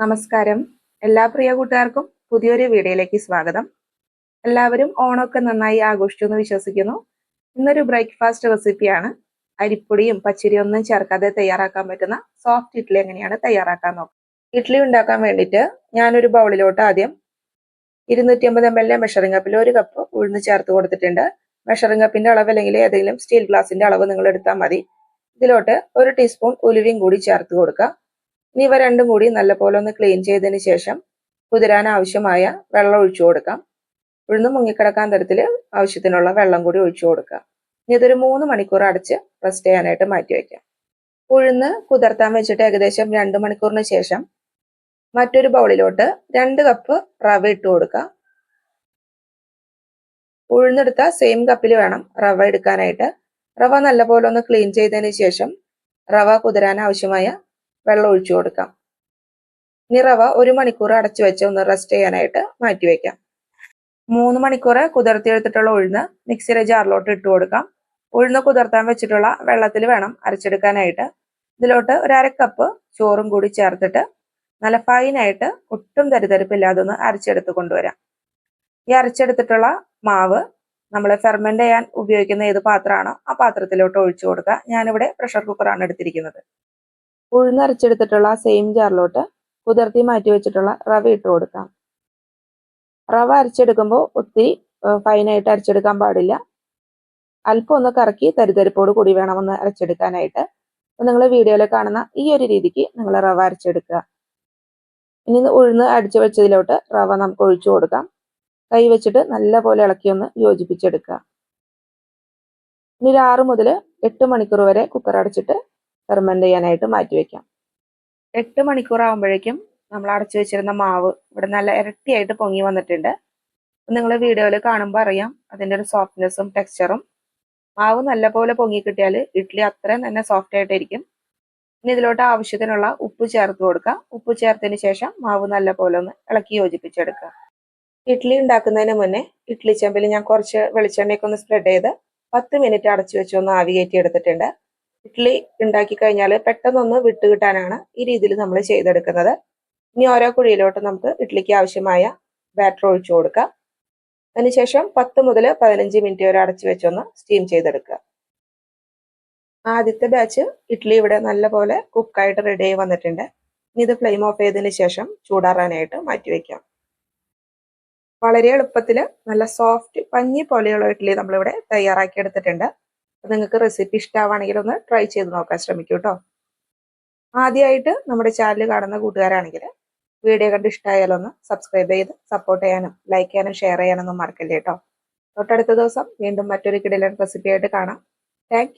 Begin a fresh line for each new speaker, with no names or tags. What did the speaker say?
നമസ്കാരം. എല്ലാ പ്രിയ കൂട്ടുകാർക്കും പുതിയൊരു വീഡിയോയിലേക്ക് സ്വാഗതം. എല്ലാവരും ഓണമൊക്കെ നന്നായി ആഘോഷിച്ചു എന്ന് വിശ്വസിക്കുന്നു. ഇന്നൊരു ബ്രേക്ക്ഫാസ്റ്റ് റെസിപ്പിയാണ്. അരിപ്പൊടിയും പച്ചരിയും ഒന്നും ചേർക്കാതെ തയ്യാറാക്കാൻ പറ്റുന്ന സോഫ്റ്റ് ഇഡ്ഡലി എങ്ങനെയാണ് തയ്യാറാക്കാൻ നോക്കാം. ഇഡ്ഡലി ഉണ്ടാക്കാൻ വേണ്ടിയിട്ട് ഞാനൊരു ബൗളിലോട്ട് ആദ്യം ഇരുന്നൂറ്റി അമ്പത് എം എൽ മെഷറിംഗ് കപ്പിൽ ഒരു കപ്പ് ഉഴുന്ന് ചേർത്ത് കൊടുത്തിട്ടുണ്ട്. മെഷറിംഗ് കപ്പിന്റെ അളവ് അല്ലെങ്കിൽ ഏതെങ്കിലും സ്റ്റീൽ ഗ്ലാസിന്റെ അളവ് നിങ്ങൾ എടുത്താൽ മതി. ഇതിലോട്ട് ഒരു ടീസ്പൂൺ ഉലുവയും കൂടി ചേർത്ത് കൊടുക്കുക ഇനി ഇവ രണ്ടും കൂടി നല്ലപോലെ ഒന്ന് ക്ലീൻ ചെയ്തതിന് ശേഷം കുതിരാൻ ആവശ്യമായ വെള്ളം ഒഴിച്ചു കൊടുക്കാം. ഉഴുന്ന് മുങ്ങിക്കിടക്കാൻ തരത്തിൽ ആവശ്യത്തിനുള്ള വെള്ളം കൂടി ഒഴിച്ചു കൊടുക്കുക. ഇനി ഇതൊരു മൂന്ന് മണിക്കൂർ അടച്ച് റെസ്റ്റ് ചെയ്യാനായിട്ട് മാറ്റി വയ്ക്കാം. ഉഴുന്ന് കുതിർത്താൻ വെച്ചിട്ട് ഏകദേശം രണ്ട് മണിക്കൂറിന് ശേഷം മറ്റൊരു ബൗളിലോട്ട് രണ്ട് കപ്പ് റവ ഇട്ട് കൊടുക്കുക. ഉഴുന്നെടുത്ത സെയിം കപ്പിൽ വേണം റവ എടുക്കാനായിട്ട്. റവ നല്ലപോലെ ഒന്ന് ക്ലീൻ ചെയ്തതിന് ശേഷം റവ കുതിരാൻ ആവശ്യമായ വെള്ളം ഒഴിച്ചു കൊടുക്കാം. ഇനി റവ ഒരു മണിക്കൂർ അടച്ചു വെച്ച് ഒന്ന് റെസ്റ്റ് ചെയ്യാനായിട്ട് മാറ്റി വെക്കാം. മൂന്ന് മണിക്കൂർ കുതിർത്തിയെടുത്തിട്ടുള്ള ഉഴുന്ന് മിക്സിയിലെ ജാറിലോട്ട് ഇട്ട് കൊടുക്കാം. ഉഴുന്ന് കുതിർത്താൻ വെച്ചിട്ടുള്ള വെള്ളത്തിൽ വേണം അരച്ചെടുക്കാനായിട്ട്. ഇതിലോട്ട് ഒരു അര കപ്പ് ചോറും കൂടി ചേർത്തിട്ട് നല്ല ഫൈനായിട്ട് ഒട്ടും തരിതരിപ്പില്ലാതെ ഒന്ന് അരച്ചെടുത്ത് കൊണ്ടുവരാം. ഈ അരച്ചെടുത്തിട്ടുള്ള മാവ് നമ്മൾ ഫെർമെന്റ് ചെയ്യാൻ ഉപയോഗിക്കുന്ന ഏത് പാത്രമാണോ ആ പാത്രത്തിലോട്ട് ഒഴിച്ചു കൊടുക്കുക. ഞാനിവിടെ പ്രഷർ കുക്കറാണ് എടുത്തിരിക്കുന്നത്. ഉഴുന്ന് ആ സെയിം ജാറിലോട്ട് കുതിർത്തി മാറ്റി വെച്ചിട്ടുള്ള റവ ഇട്ട് കൊടുക്കാം. റവ അരച്ചെടുക്കുമ്പോൾ ഒത്തിരി ഫൈനായിട്ട് അരച്ചെടുക്കാൻ പാടില്ല. അല്പം ഒന്ന് കറക്കി തരിതരിപ്പോട് കൂടി വേണം ഒന്ന് അരച്ചെടുക്കാനായിട്ട് നിങ്ങൾ വീഡിയോയിൽ കാണുന്ന ഈ ഒരു രീതിക്ക് നിങ്ങൾ റവ അരച്ചെടുക്കുക. ഇനി ഉഴുന്ന് അടിച്ചു വെച്ചതിലോട്ട് റവ നമുക്ക് ഒഴിച്ചു കൊടുക്കാം. കൈ വെച്ചിട്ട് നല്ലപോലെ ഇളക്കി ഒന്ന് യോജിപ്പിച്ചെടുക്കുക. ഇനി ഒരു ആറ് മുതൽ എട്ട് മണിക്കൂർ വരെ കുക്കർ അടച്ചിട്ട് ഫെർമെന്റ് ചെയ്യാനായിട്ട് മാറ്റി വെക്കാം. എട്ട് മണിക്കൂർ ആകുമ്പോഴേക്കും നമ്മൾ അടച്ചു വെച്ചിരുന്ന മാവ് ഇവിടെ നല്ല ഇരട്ടിയായിട്ട് പൊങ്ങി വന്നിട്ടുണ്ട്. നിങ്ങൾ വീഡിയോയിൽ കാണുമ്പോൾ അറിയാം അതിന്റെ ഒരു സോഫ്റ്റ്നെസ്സും ടെക്സ്ചറും മാവ് നല്ലപോലെ പൊങ്ങി കിട്ടിയാൽ ഇഡ്ഡലി അത്രയും തന്നെ സോഫ്റ്റ് ആയിട്ടിരിക്കും ഇനി ഇതിലോട്ട് ആവശ്യത്തിനുള്ള ഉപ്പ് ചേർത്ത് കൊടുക്കുക ഉപ്പ് ചേർത്തതിന് ശേഷം മാവ് നല്ലപോലെ ഒന്ന് ഇളക്കി യോജിപ്പിച്ചെടുക്കുക. ഇഡ്ഡലി ഉണ്ടാക്കുന്നതിന് മുന്നേ ഇഡ്ഡലി ചെമ്പിൽ ഞാൻ കുറച്ച് വെളിച്ചെണ്ണയൊക്കെ ഒന്ന് സ്പ്രെഡ് ചെയ്ത് പത്ത് മിനിറ്റ് അടച്ചു വെച്ച് ഒന്ന് ആവി കയറ്റി എടുത്തിട്ടുണ്ട്. ഇഡ്ഡലി ഉണ്ടാക്കി കഴിഞ്ഞാൽ പെട്ടെന്നൊന്ന് വിട്ട് കിട്ടാനാണ് ഈ രീതിയിൽ നമ്മൾ ചെയ്തെടുക്കുന്നത്. ഇനി ഓരോ കുഴിയിലോട്ട് നമുക്ക് ഇഡ്ഡലിക്ക് ആവശ്യമായ ബാറ്റർ ഒഴിച്ചു കൊടുക്കാം. അതിനുശേഷം പത്ത് മുതൽ പതിനഞ്ച് മിനിറ്റ് വരെ അടച്ചു വെച്ചൊന്ന് സ്റ്റീം ചെയ്തെടുക്കുക. ആദ്യത്തെ ബാച്ച് ഇഡ്ഡലി ഇവിടെ നല്ലപോലെ കുക്കായിട്ട് റെഡി ആയി വന്നിട്ടുണ്ട്. ഇനി ഇത് ഫ്ലെയിം ഓഫ് ചെയ്തതിന് ശേഷം ചൂടാറാനായിട്ട് മാറ്റി വെക്കാം. വളരെ എളുപ്പത്തിൽ നല്ല സോഫ്റ്റ് പഞ്ഞി പോലെയുള്ള ഇഡ്ഡലി നമ്മളിവിടെ തയ്യാറാക്കി എടുത്തിട്ടുണ്ട്. നിങ്ങൾക്ക് റെസിപ്പി ഇഷ്ടമാണെങ്കിൽ ഒന്ന് ട്രൈ ചെയ്ത് നോക്കാൻ ശ്രമിക്കൂ കേട്ടോ ആദ്യമായിട്ട് നമ്മുടെ ചാനൽ കാണുന്ന കൂട്ടുകാരാണെങ്കിൽ വീഡിയോ കണ്ട് ഇഷ്ടമായാലൊന്ന് സബ്സ്ക്രൈബ് ചെയ്ത് സപ്പോർട്ട് ചെയ്യാനും ലൈക്ക് ചെയ്യാനും ഷെയർ ചെയ്യാനൊന്നും മറക്കല്ലേ കേട്ടോ തൊട്ടടുത്ത ദിവസം വീണ്ടും മറ്റൊരു കിടിലൻ റെസിപ്പിയായിട്ട് കാണാം. താങ്ക്